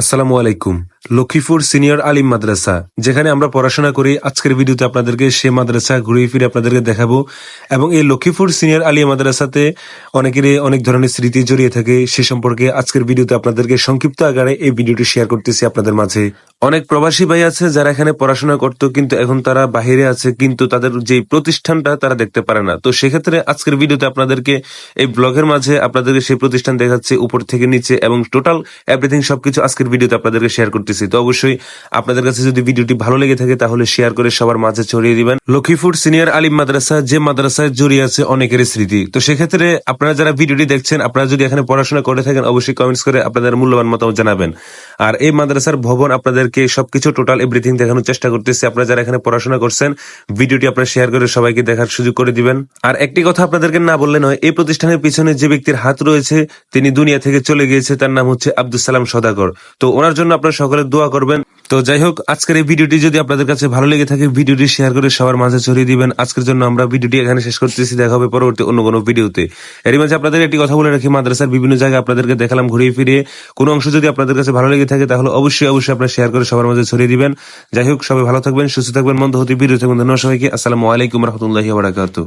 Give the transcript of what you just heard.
আসসালামু আলাইকুম। লক্ষ্মীপুর সিনিয়র আলিম মাদ্রাসা, যেখানে আমরা পড়াশোনা করি। আজকের ভিডিওতে আপনাদেরকে সে মাদ্রাসা ঘুরিয়ে ফিরে আপনাদেরকে দেখাবো। এবং এই লক্ষ্মীপুর সিনিয়র আলিয়া মাদ্রাসাতে অনেকেরই অনেক ধরনের স্মৃতি জড়িয়ে থাকে। সে সম্পর্কে আজকের ভিডিওতে আপনাদেরকে সংক্ষিপ্ত আকারে এই ভিডিওটি শেয়ার করতেছি আপনাদের মাঝে। অনেক প্রবাসী ভাই আছে যারা এখানে পড়াশোনা করতো, কিন্তু এখন তারা বাহিরে আছে, কিন্তু তাদের যে প্রতিষ্ঠানটা তারা দেখতে পারে না। তো সেক্ষেত্রে আজকের ভিডিওতে আপনাদেরকে এই ব্লগের মাঝে আপনাদেরকে সেই প্রতিষ্ঠান দেখাচ্ছে, উপর থেকে নিচে, এবং টোটাল এভরিথিং সবকিছু আজকের ভিডিওতে আপনাদেরকে শেয়ার করতেছি। তো অবশ্যই আপনাদের কাছে যদি ভিডিওটি ভালো লেগে থাকে, তাহলে শেয়ার করে সবার মাঝে ছড়িয়ে দিবেন। লক্ষ্মীপুর সিনিয়র আলিম মাদ্রাসা, যে মাদ্রাসায় জড়িয়ে আছে অনেকের স্মৃতি। তো সেক্ষেত্রে আপনারা যারা ভিডিওটি দেখছেন, আপনারা যদি এখানে পড়াশোনা করে থাকেন, অবশ্যই কমেন্টস করে আপনাদের মূল্যবান মতামত জানাবেন। আর এই মাদ্রাসার ভবন আপনাদেরকে সবকিছু টোটাল এভরিথিং দেখানোর চেষ্টা করতেছি। আপনারা যারা এখানে পড়াশোনা করছেন, ভিডিওটি আপনারা শেয়ার করে সবাইকে দেখার সুযোগ করে দিবেন। আর একটি কথা আপনাদেরকে না বললে নয়, এই প্রতিষ্ঠানের পিছনে যে ব্যক্তির হাত রয়েছে, তিনি দুনিয়া থেকে চলে গিয়েছে, তার নাম হচ্ছে আব্দুল সালাম সদাগর। তো ওনার জন্য আপনারা সকলে দোয়া করবেন। তো যাই হোক আজকের এই ভিডিওটি যদি আপনাদের কাছে ভালো লেগে থাকে, ভিডিওটি শেয়ার করে সবার মাঝে ছড়িয়ে দিবেন। আজকের জন্য আমরা ভিডিওটি এখানে শেষ করতেছি। দেখা হবে পরবর্তী অন্য কোনো ভিডিওতে। এর মাঝে আপনাদের একটি কথা বলে রাখি, মাদ্রাসার বিভিন্ন জায়গায় আপনাদেরকে দেখালাম ঘুরিয়ে ফিরিয়ে। কোনো অংশ যদি আপনাদের কাছে ভালো লেগে থাকে, তাহলে অবশ্যই অবশ্যই আপনারা শেয়ার করে সবার মাঝে ছড়িয়ে দিবেন। যাই হোক সবাই ভালো থাকবেন, সুস্থ থাকবেন, মন্দ হতে ভিডিও থাকবেন। ধন্যবাদ সবাইকে। আসসালামু আলাইকুম রহমতুল্লাহি বারাকাতুহ।